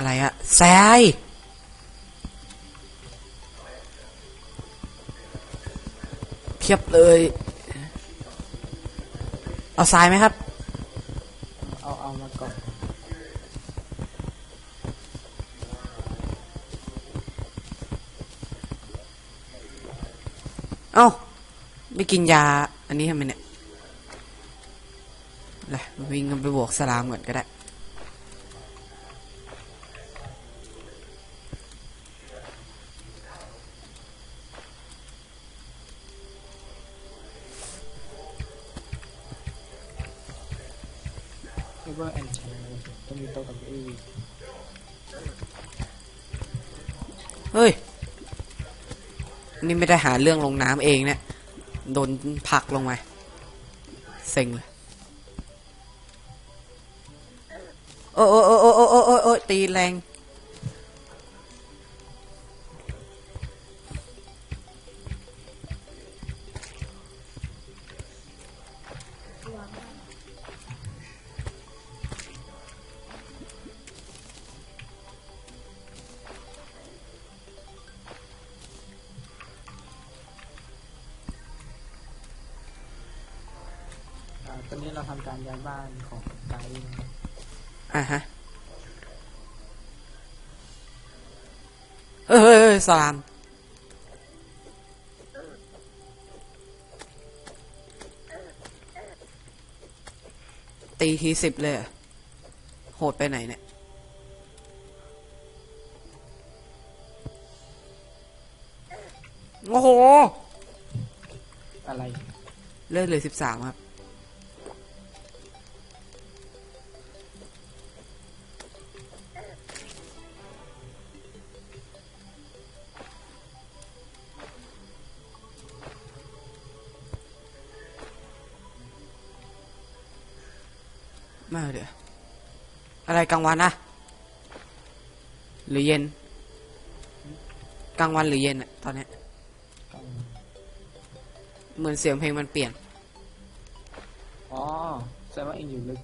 ฮ้ยอะไรอะแซยเพียบเลย เอาทรายไหมครับ เอาเอามาก่อนเอ้าไม่กินยา อันนี้ทำไมเนี่ยเลยวิ่งกันไปบวกสลามก่อนก็ได้ เวอร์แอนด์ต้องมีโต๊ะกับเอวีเฮ้ย นี่ไม่ได้หาเรื่องลงน้ำเองเนะี่ย โดนผลักลงมา เซ็งเลย โอ้โอ้โอ้โอ้โอ้โอ้ตีแรง ตอนนี้เราทำการย้ายบ้านของไกด์นะครับอะฮะเฮ้ยเฮ้ยเฮ้ยสลามตีทีสิบเลยเหรอโหดไปไหนเนี่ยโอ้โห อะไร เลือดเลยสิบสามครับ มาเดี๋ยวอะไรกลางวันอะหรือเย็น กลางวันหรือเย็นอะตอนเนี้ยกันเหมือนเสียงเพลงมันเปลี่ยน อ๋อแสดงว่าเองอยู่ลึก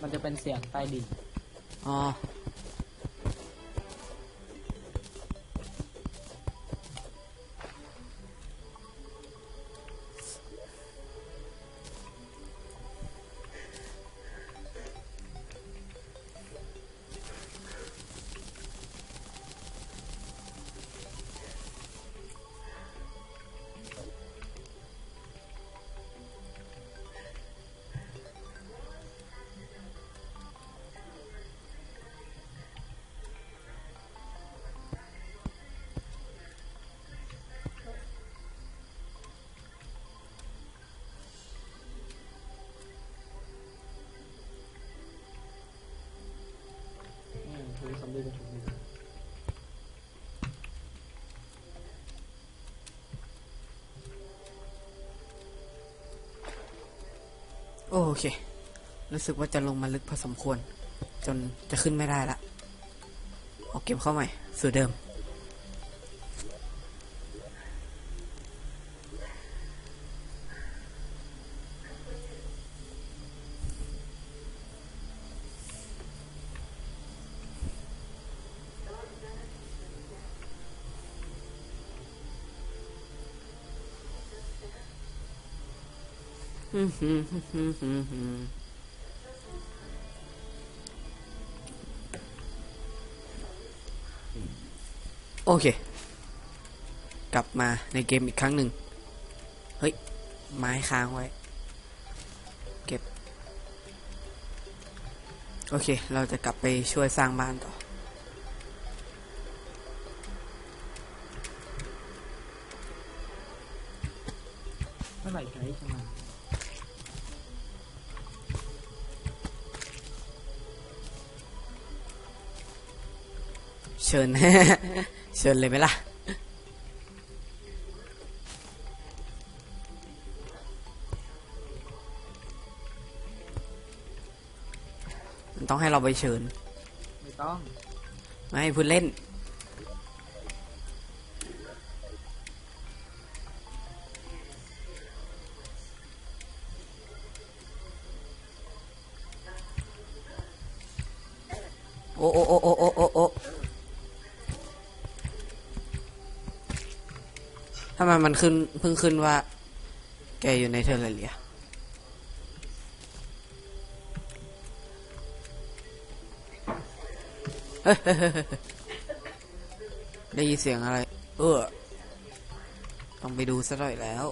มันจะเป็นเสียงใต้ดิน อ๋ออื โอเค รู้สึกว่าจะลงมาลึกพอสมควร จนจะขึ้นไม่ได้ละ เอาเก็บเข้าใหม่สู่เดิม อืมฮึมฮึมฮึมฮึมฮึม โอเค กลับมาในเกมอีกครั้งหนึ่ง เฮ้ย ไม้ค้างไว้ เก็บ โอเค เราจะกลับไปช่วยสร้างบ้านต่อเมื่อไหร่ไกด์จะม เชิญเชิญเลยไหมล่ะมันต้องให้เราไปเชิญ ไม่ต้อง ไม่ให้พูดเล่น โอ้โอ้โอ้โอ้ มมันขึ้นเพิ่งขึ้นว่า แกอยู่ในเทอร์เรียเฮ้ยได้ยินเสียงอะไร เออ ต้องไปดูซะหน่อยแล้ว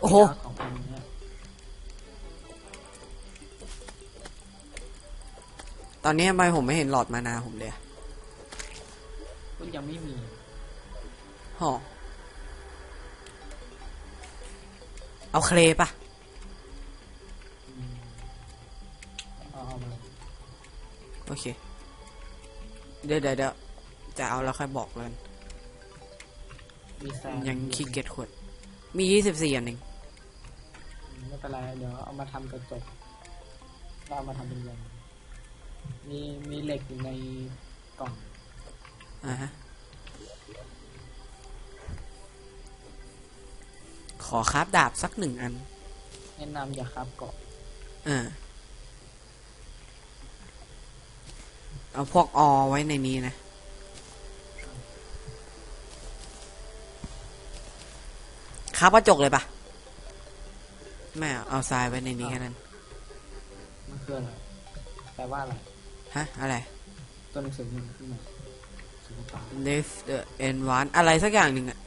โอ้โหตอนนี้ทำไมผมไม่เห็นหลอดมานาผมเลย ยังไม่มีหอเอาเคลปะเอาเอามาโอเคเดี๋ยวเดี๋ยวเดี๋ยวจะเอาแล้วค่อยบอกเลยมีแซมยังขี้เกียจขวด มียี่สิบสี่อันหนึ่งไม่เป็นไร เดี๋ยวเอามาทำกระจกแล้วเอามาทำเป็นวงมีมีเหล็กอยู่ในกล่องอ่าฮะ อคราบดาบสักหนึ่งอัน แนะนำอย่าครับเกาะอ่า เอาพวกอไว้ในนี้นะ คราบกระจกเลยปะไม่เอาเอาทรายไว้ในนี้แค่นั้น มันคืออะไรแปลว่าอะไร ฮะ อะไร ตัวหนังสือมันขึ้นมาสีฟ้า lift the n 1อะไรสักอย่างหนึ่งอะ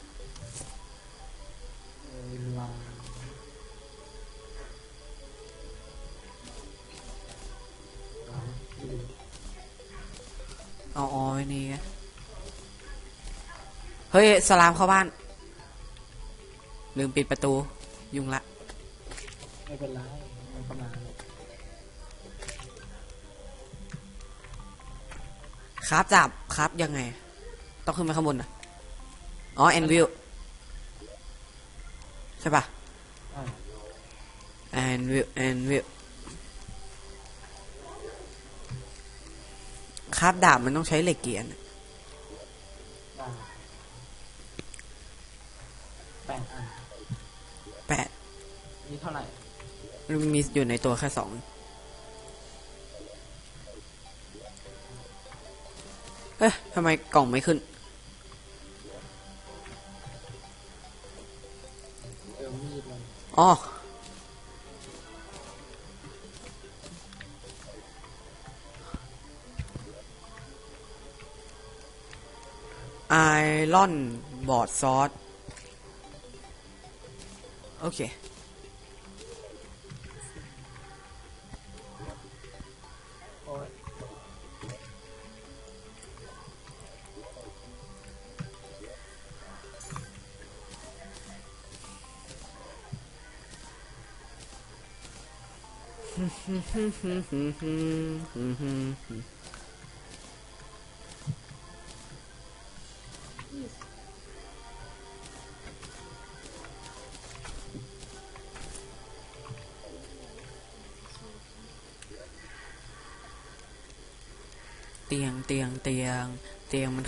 เอาอไว้นี่นะเฮ้ย สลามเข้าบ้าน ลืมปิดประตู ยุ่งละ ไม่เป็นไรมันก็มาครับจับครับยังไง ต้องขึ้นไปข้างบนนะอ๋อแอนวิวใช่ปะอ่าแอนวิวแอนวิว ครับดาบมันต้องใช้เหล็กเกียร์นได้แปดอันแปดนี่เท่าไหร่มันมีอยู่ในตัวแค่สองเอ๊ะทำไมกล่องไม่ขึ้นเจอมีดเลยอ๋อไอ รอนบอร์ดซอสโอเคโ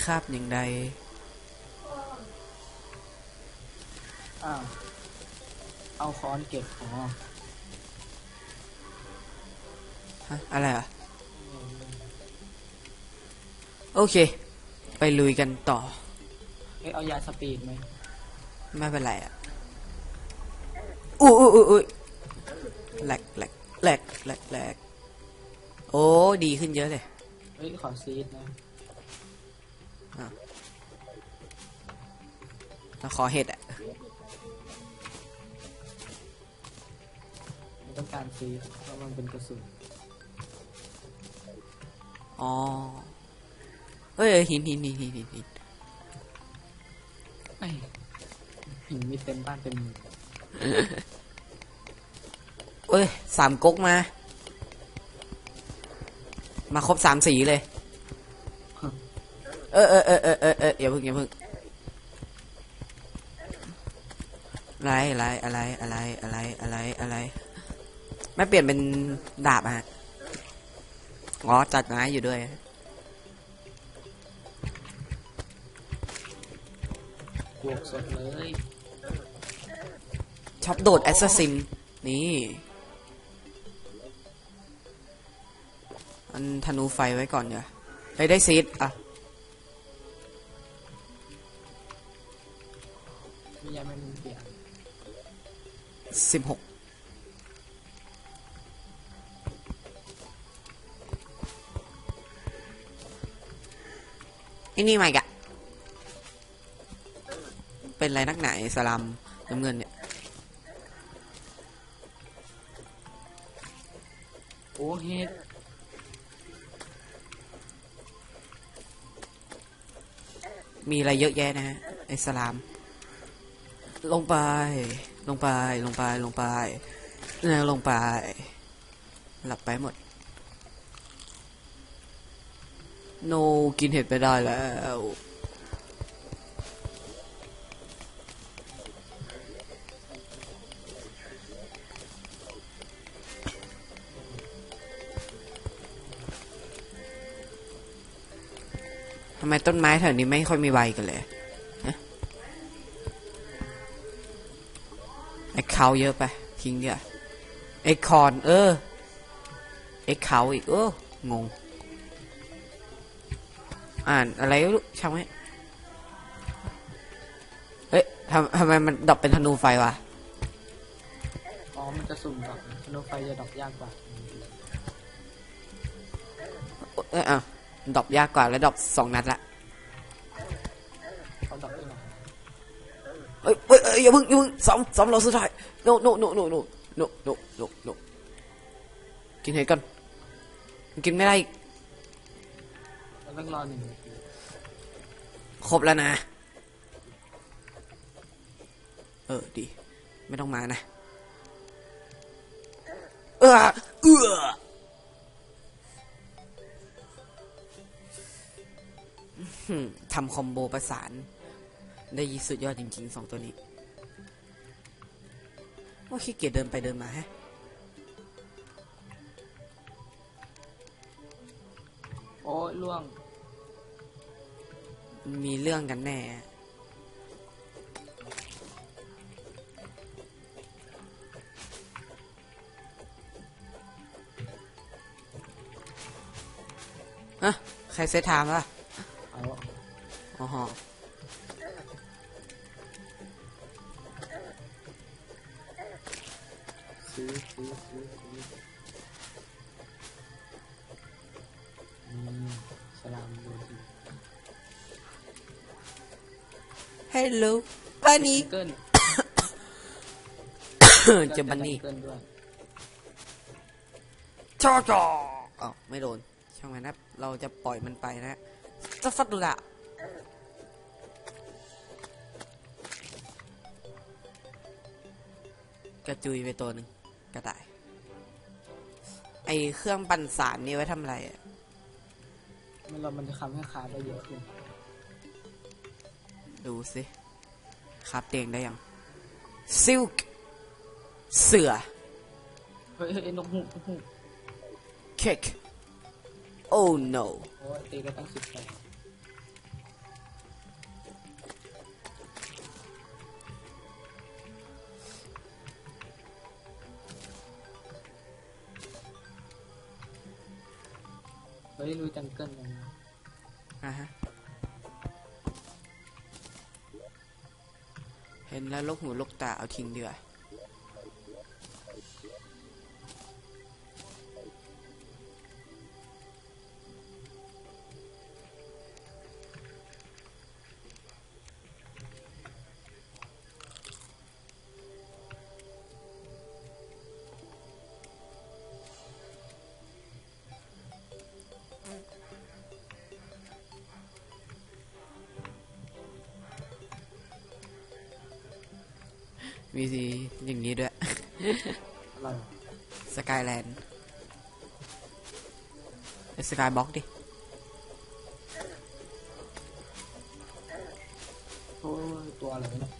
คาบอย่างใดอ้าวเอาค้อนเก็บอ๋อฮะอะไรอะ โอเค ไปลุยกันต่อ เอ้ยเอายาสปีดไหมไม่เป็นไรอะอุ้ยอุ้ยอุ้ยอุ้ยแหลกแหลกแหลกแหลกแหลกโอ้ ดีขึ้นเยอะเลยเฮ้ยขอซีดนะ แล้วขอเห็ดอะไม่ต้องการซีดเพราะมันเป็นกระสุนอ๋อเอ้ยหินหินหินหินหินหินไอ้ยหินมีเต็มบ้านเต็มเมืองเอ้ยสามก๊กมา มาครบสามสีเลย เออเออเออเออเออเอออย่าเพิ่งอย่าเพิ่งอะไรอะไรอะไรอะไรอะไรอะไรอะไรไม่เปลี่ยนเป็นดาบอะฮะอ๋อจัดไม้อยู่ด้วยบวกสดเลยชอบโดดแอสซัสซินนี่อันธนูไฟไว้ก่อนเดี๋ยวไปได้ซีดอะ ยาแมงมุมเปียกสิบหกไอ้นี่มาอีกอะเป็นไรนักหนาไอ้สลัมน้ำเงินเนี่ย โอ้เฮ็ดมีอะไรเยอะแยะนะฮะไอ้สลาม ลงไป ลงไป ลงไป ลงไปนะลงไป หลับไปหมด โน กินเห็ดไปได้แล้ว ทำไมต้นไม้แถวนี้ไม่ค่อยมีใบกันเลย เขาเยอะไปทิ้งเดียวไอ้คอนเออไอ้เขาอีกเอองง อ่านอะไรไม่รู้ช่างไหมเฮ้ยทำทำไมมันดรอปเป็นธนูไฟวะอ๋อมันจะสุ่มดอกธนูไฟจะดอกยากกว่าเอ้ยอะดรอปยากกว่าแล้วดรอปสองนัดละ เอ้ยเอ้ยเอ้ยอย่าเพิ่งอย่าเพิ่งซ้ำซ้ำเราสุดท้าย no no no no no no no no no กินเห็ดก่อนมันกินไม่ได้กเราต้องรอหนึ่งครบแล้วนะ เออดี ไม่ต้องมานะ เออเออทำคอมโบประสาน ได้ยีสุดยอดจริงๆสองตัวนี้ว่าขี้เกียจเดินไปเดินมาฮะโอ้ยล่วง มีเรื่องกันแน่อะใครเซตไทม์ล่ะ เอาอ๋อ ซื้อซื้อซื้อซื้ออืมสลามดูดีฮัลโหลบันนี่เกิลเจอบันนี่เกิลด้วยจอจออ๋อไม่โดน ช่างมันนะเราจะปล่อยมันไปนะจะฟัดดูละ กระจุยไปตัวหนึ่ง กระต่ายไอเครื่องปั่นสารนี่ไว้ทำอะไรอะมันเรามันจะทำให้ขาได้เยอะขึ้น ดูสิครับเตียงได้ยังซิลค์เสือเฮ้ยเฮ้ยนกฮูกนกฮูกเค้ก oh no โอ้ยตีได้ตั้งสิบแปด เฮ้ยลุยจังเกิลกันนะอะฮะ เห็นแล้วลกหูลกตาเอาทิ้งดีกว่ มีสีอย่างนี้ด้วย อะไรวะสกายแลนด์สกายบ็อกดิ โอ้ยตัวอะไรวะเนี่ย